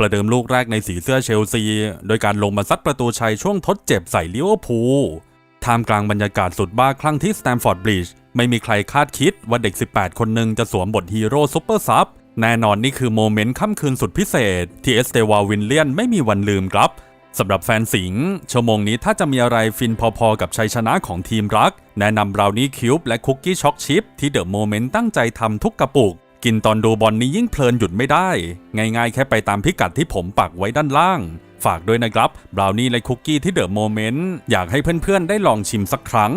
ประเดิมลูกแรกในสีเสื้อเชลซี โดยการลงมาซัดประตูชัยช่วงทดเจ็บใส่ลิเวอร์พูลท่ามกลางบรรยากาศสุดบ้าคลั่งที่สแตมฟอร์ดบริดจ์ไม่มีใครคาดคิดว่าเด็ก 18 คนหนึ่งจะสวมบทฮีโร่ซุปเปอร์ซับแน่นอนนี่คือโมเมนต์ค่ำคืนสุดพิเศษ ที่เอสเตวาวินเลียนไม่มีวันลืมครับสำหรับแฟนสิงห์ชั่วโมงนี้ถ้าจะมีอะไรฟินพอๆกับชัยชนะของทีมรัก แนะนำบราวนี่คิวบ์และคุกกี้ช็อกชิพที่เดอะโมเมนต์ตั้งใจทำทุกกระปุก กินตอนดูบอลนี้ยิ่งเพลินหยุดไม่ได้ ง่ายๆ แค่ไปตามพิกัดที่ผมปักไว้ด้านล่าง ฝากด้วยนะครับบราวนี่และคุกกี้ที่เดอะโมเมนต์อยากให้เพื่อนๆ ได้ลองชิมสักครั้ง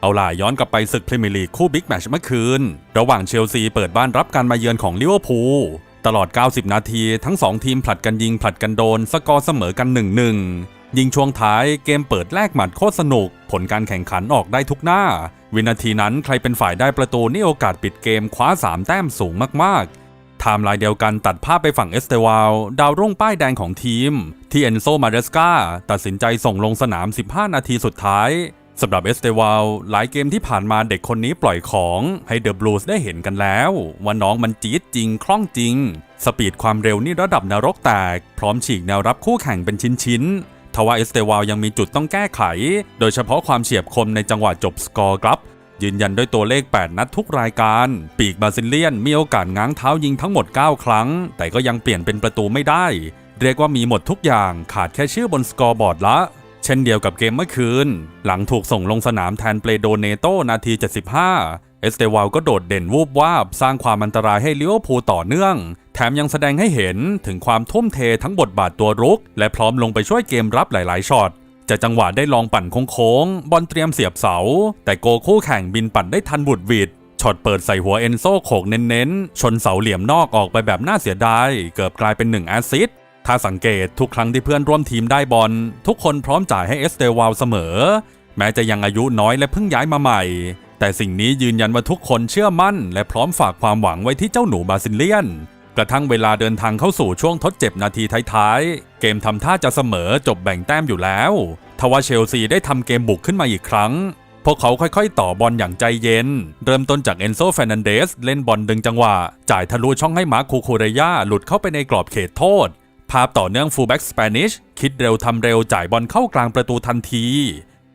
เอาล่ะย้อนกลับไปศึกพรีเมียร์ลีกคู่บิ๊กแมตช์เมื่อคืน ระหว่างเชลซีเปิดบ้านรับการมาเยือนของลิเวอร์พูลตลอด 90 นาที ทั้ง 2 ทีมผลัดกันยิงผลัดกันโดน สกอร์เสมอกัน 1-1 ยิงช่วงท้ายเกมเปิดแลกหมัดโคตรสนุก ผลการแข่งขันออกได้ทุกหน้า วินาทีนั้นใครเป็นฝ่ายได้ประตูนี่โอกาสปิดเกมคว้า 3 แต้มสูงมากๆไทม์ไลน์เดียวกันตัดภาพไปฝั่งเอสเตวาลดาวรุ่งป้ายแดงของทีม ที่เอนโซมาเรสกาตัดสินใจส่งลงสนาม 15 นาทีสุดท้ายสำหรับเอสเตวาลหลายเกมที่ผ่านมาเด็กคนนี้ปล่อยของให้เดอะบลูส์ได้เห็นกันแล้ว ว่าน้องมันจี๊ดจริง คล่องจริง สปีดความเร็วนี่ระดับนรกแตก พร้อมฉีกแนวรับคู่แข่งเป็นชิ้นๆ ทว่าเอสเตวาลยังมีจุดต้องแก้ไข โดยเฉพาะความเฉียบคมในจังหวะจบสกอร์ครับ ยืนยันด้วยตัวเลข 8 นัดทุกรายการ ปีกบาซิเลียนมีโอกาสง้างเท้ายิงทั้งหมด 9 ครั้ง แต่ก็ยังเปลี่ยนเป็นประตูไม่ได้ เรียกว่ามีหมดทุกอย่างขาดแค่ชื่อบนสกอร์บอร์ดละเช่นเดียวกับเกมเมื่อคืน หลังถูกส่งลงสนามแทนเปโดเนโตนาที 75 เอสเตวาลก็โดดเด่นวูบวาบสร้างความอันตรายให้ลิเวอร์พูลต่อเนื่อง แถมยังแสดงให้เห็นถึงความทุ่มเททั้งบทบาทตัวรุก และพร้อมลงไปช่วยเกมรับหลาย ๆ ช็อตจะจังหวะได้ลองปั่นโค้งๆบอลเตรียมเสียบเสา แต่โกคู่แข่งบินปั่นได้ทันบุดวิดช็อตเปิดใส่หัวเอนโซโขกเน้นๆ ชนเสาเหลี่ยมนอกออกไปแบบน่าเสียดาย เกือบกลายเป็นหนึ่งแอซิสถ้าสังเกตทุกครั้งที่เพื่อนร่วมทีมได้บอลทุกคนพร้อมจ่ายให้เอสเตวาลเสมอ แม้จะยังอายุน้อยและเพิ่งย้ายมาใหม่ แต่สิ่งนี้ยืนยันว่าทุกคนเชื่อมั่น และพร้อมฝากความหวังไว้ที่เจ้าหนูบาซิเลียน กระทั่งเวลาเดินทางเข้าสู่ช่วงทดเจ็บนาทีท้ายๆ เกมทำท่าจะเสมอจบแบ่งแต้มอยู่แล้วทว่าเชลซีได้ทำเกมบุกขึ้นมาอีกครั้ง พวกเขาค่อยๆ ต่อบอลอย่างใจเย็น เริ่มต้นจากเอนโซเฟรนันเดสเล่นบอลดึงจังหวะ จ่ายทะลุช่องให้มาร์คคูคูเรยาหลุดเข้าไปในกรอบเขตโทษ ภาพต่อเนื่องฟูลแบ็กสเปนิชคิดเร็วทำเร็วจ่ายบอลเข้ากลางประตูทันที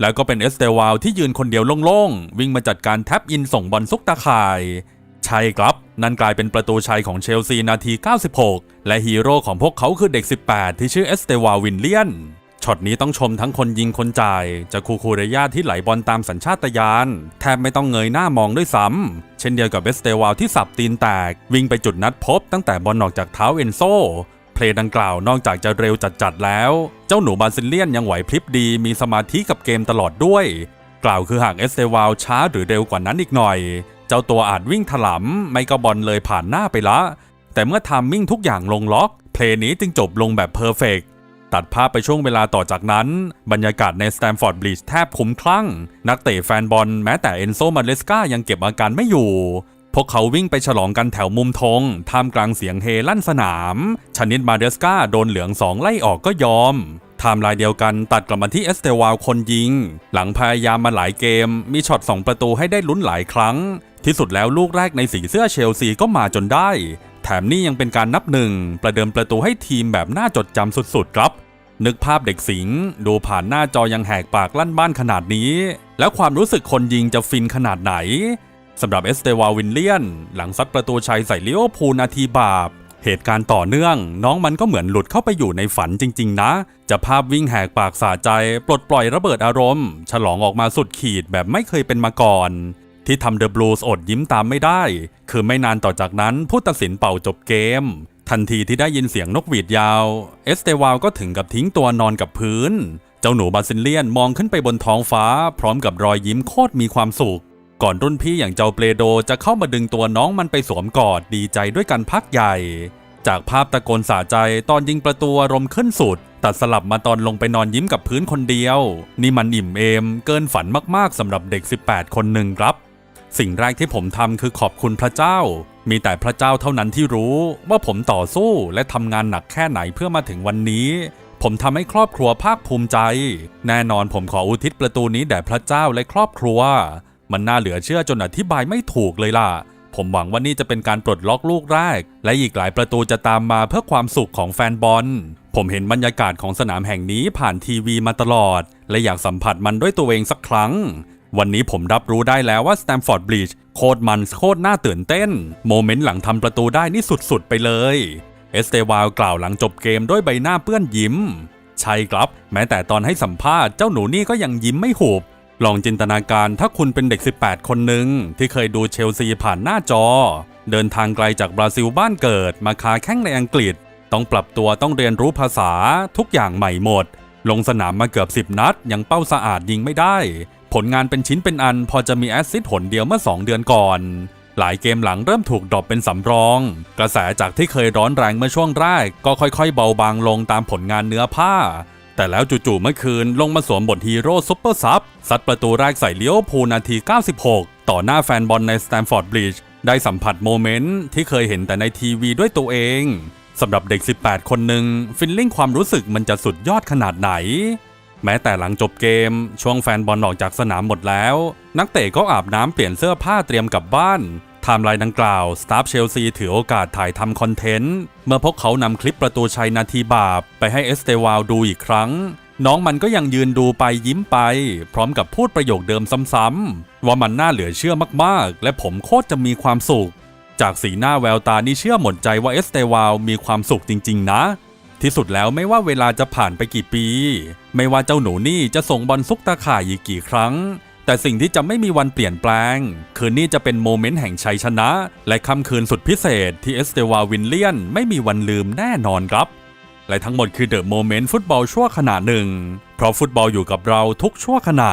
แล้วก็เป็นเอสเตวาลที่ยืนคนเดียวโล่งๆ วิ่งมาจัดการแท็บอินส่งบอลซุกตาข่าย ใช่ครับ นั่นกลายเป็นประตูชัยของเชลซีนาที 96 และฮีโร่ของพวกเขาคือเด็ก 18 ที่ชื่อเอสเตวาวินเลียนช็อตนี้ต้องชมทั้งคนยิงคนจ่ายจากคูคูเรยาที่ไหลบอลตามสัญชาตญาณแทบไม่ต้องเงยหน้ามองด้วยซ้ำ เช่นเดียวกับเอสเตวาลที่สับตีนแตก วิ่งไปจุดนัดพบตั้งแต่บอลออกจากเท้าเอนโซ เพลย์ดังกล่าวนอกจากจะเร็วจัดๆแล้ว เจ้าหนูบาซิเลียนยังไหวพริบดีมีสมาธิกับเกมตลอดด้วย กล่าวคือหากเอสเตวาลช้าหรือเร็วกว่านั้นอีกหน่อย เจ้าตัวอาจวิ่งถลำไม่ก็บอลเลยผ่านหน้าไปละ แต่เมื่อทามมิ่งทุกอย่างลงล็อก เพลย์นี้จึงจบลงแบบเพอร์เฟกตัดภาพไปช่วงเวลาต่อจากนั้น บรรยากาศในสแตมฟอร์ดบริดจ์แทบคุ้มคลั่ง นักเตะแฟนบอลแม้แต่เอนโซมาเลสกายังเก็บอาการไม่อยู่ พวกเขาวิ่งไปฉลองกันแถวมุมธงท่ามกลางเสียงเฮลั่นสนาม ชนิดมาเดสกาโดนเหลืองสองไล่ออกก็ยอมไทม์ไลน์เดียวกันตัดกลับมาที่เอสเตวาลคนยิง หลังพยายามมาหลายเกม มีช็อต 2 ประตูให้ได้ลุ้นหลายครั้ง ที่สุดแล้วลูกแรกในสีเสื้อเชลซีก็มาจนได้ แถมนี่ยังเป็นการนับหนึ่ง ประเดิมประตูให้ทีมแบบน่าจดจำสุดๆครับ นึกภาพเด็กสิงห์ดูผ่านหน้าจอยังแหกปากลั่นบ้านขนาดนี้ แล้วความรู้สึกคนยิงจะฟินขนาดไหน สำหรับเอสเตวาวินเลียน หลังซัดประตูชัยใส่ลิโอพูลนาทีบาป เหตุการณ์ต่อเนื่อง น้องมันก็เหมือนหลุดเข้าไปอยู่ในฝันจริง ๆ นะ จะภาพวิ่งแหกปากสาใจ ปลดปล่อยระเบิดอารมณ์ ฉลองออกมาสุดขีดแบบไม่เคยเป็นมาก่อน ที่ทำเดอะบลูส์อดยิ้มตามไม่ได้ คือไม่นานต่อจากนั้นผู้ตัดสินเป่าจบเกม ทันทีที่ได้ยินเสียงนกหวีดยาว เอสเตวาลก็ถึงกับทิ้งตัวนอนกับพื้น เจ้าหนูบาซิเลียนมองขึ้นไปบนท้องฟ้า พร้อมกับรอยยิ้มโคตรมีความสุข ก่อนรุ่นพี่อย่างเจ้าเปโดจะเข้ามาดึงตัวน้องมันไปสวมกอดดีใจด้วยกันพักใหญ่ จากภาพตะโกนสะใจตอนยิงประตูรมขึ้นสุด ตัดสลับมาตอนลงไปนอนยิ้มกับพื้นคนเดียว นี่มันอิ่มเอม เกินฝันมากๆสำหรับเด็ก 18 คนหนึ่งครับ สิ่งแรกที่ผมทำคือขอบคุณพระเจ้า มีแต่พระเจ้าเท่านั้นที่รู้ว่าผมต่อสู้และทำงานหนักแค่ไหนเพื่อมาถึงวันนี้ผมทำให้ครอบครัวภาคภูมิใจ แน่นอนผมขออุทิศประตูนี้แด่พระเจ้าและครอบครัว มันน่าเหลือเชื่อจนอธิบายไม่ถูกเลยล่ะ ผมหวังว่านี่จะเป็นการปลดล็อกลูกแรก และอีกหลายประตูจะตามมาเพื่อความสุขของแฟนบอล ผมเห็นบรรยากาศของสนามแห่งนี้ผ่านทีวีมาตลอด และอยากสัมผัสมันด้วยตัวเองสักครั้ง วันนี้ผมรับรู้ได้แล้วว่าสแตมฟอร์ดบริดจ์โคตรมันโคตรน่าตื่นเต้น โมเมนต์หลังทำประตูได้นี่สุดๆไปเลยเอสเตวาลกล่าวหลังจบเกมด้วยใบหน้าเปื้อนยิ้ม ใช่ครับ แม้แต่ตอนให้สัมภาษณ์เจ้าหนูนี่ก็ยังยิ้มไม่หุบ ลองจินตนาการถ้าคุณเป็นเด็ก 18 คนหนึ่งที่เคยดูเชลซีผ่านหน้าจอ เดินทางไกลจากบราซิลบ้านเกิดมาคาแข้งในอังกฤษ ต้องปรับตัวต้องเรียนรู้ภาษาทุกอย่างใหม่หมด ลงสนามมาเกือบ 10 นัด ยังเป้าสะอาดยิงไม่ได้ ผลงานเป็นชิ้นเป็นอันพอจะมีแอสซิสต์หนเดียวเมื่อ 2 เดือนก่อน หลายเกมหลังเริ่มถูกดรอปเป็นสำรอง กระแสจากที่เคยร้อนแรงเมื่อช่วงแรก ก็ค่อยๆ เบาบางลงตามผลงานเนื้อผ้า แต่แล้วจู่ๆเมื่อคืนลงมาสวมบทฮีโร่ซุปเปอร์ซับซัดประตูแรกใส่เลี้ยวพูนาที 96 ต่อหน้าแฟนบอลในสแตมฟอร์ดบริดจ์ได้สัมผัสโมเมนต์ที่เคยเห็นแต่ในทีวีด้วยตัวเองสำหรับเด็ก 18 คนหนึ่งฟิลลิ่งความรู้สึกมันจะสุดยอดขนาดไหน แม้แต่หลังจบเกม ช่วงแฟนบอลออกจากสนามหมดแล้ว นักเตะก็อาบน้ำเปลี่ยนเสื้อผ้าเตรียมกลับบ้าน ไทม์ไลน์ดังกล่าว สตาฟเชลซีถือโอกาสถ่ายทำคอนเทนต์ เมื่อพวกเขานำคลิปประตูชัยนาทีบาป ไปให้เอสเตวาลดูอีกครั้ง น้องมันก็ยังยืนดูไปยิ้มไป พร้อมกับพูดประโยคเดิมซ้ำๆ ว่ามันน่าเหลือเชื่อมากๆ และผมโคตรจะมีความสุข จากสีหน้าแววตานี่เชื่อหมดใจว่าเอสเตวาลมีความสุขจริง ๆ นะ ที่สุดแล้วไม่ว่าเวลาจะผ่านไปกี่ปี ไม่ว่าเจ้าหนูนี่จะส่งบอลซุกตาข่ายอีกกี่ครั้ง แต่สิ่งที่จะไม่มีวันเปลี่ยนแปลง คืนนี่จะเป็นโมเมนต์แห่งชัยชนะ และค่ำคืนสุดพิเศษที่เอสเตวาวินเลียนไม่มีวันลืมแน่นอนครับ และทั้งหมดคือเดอะโมเมนต์ฟุตบอลชั่วขณะหนึ่ง เพราะฟุตบอลอยู่กับเราทุกชั่วขณะ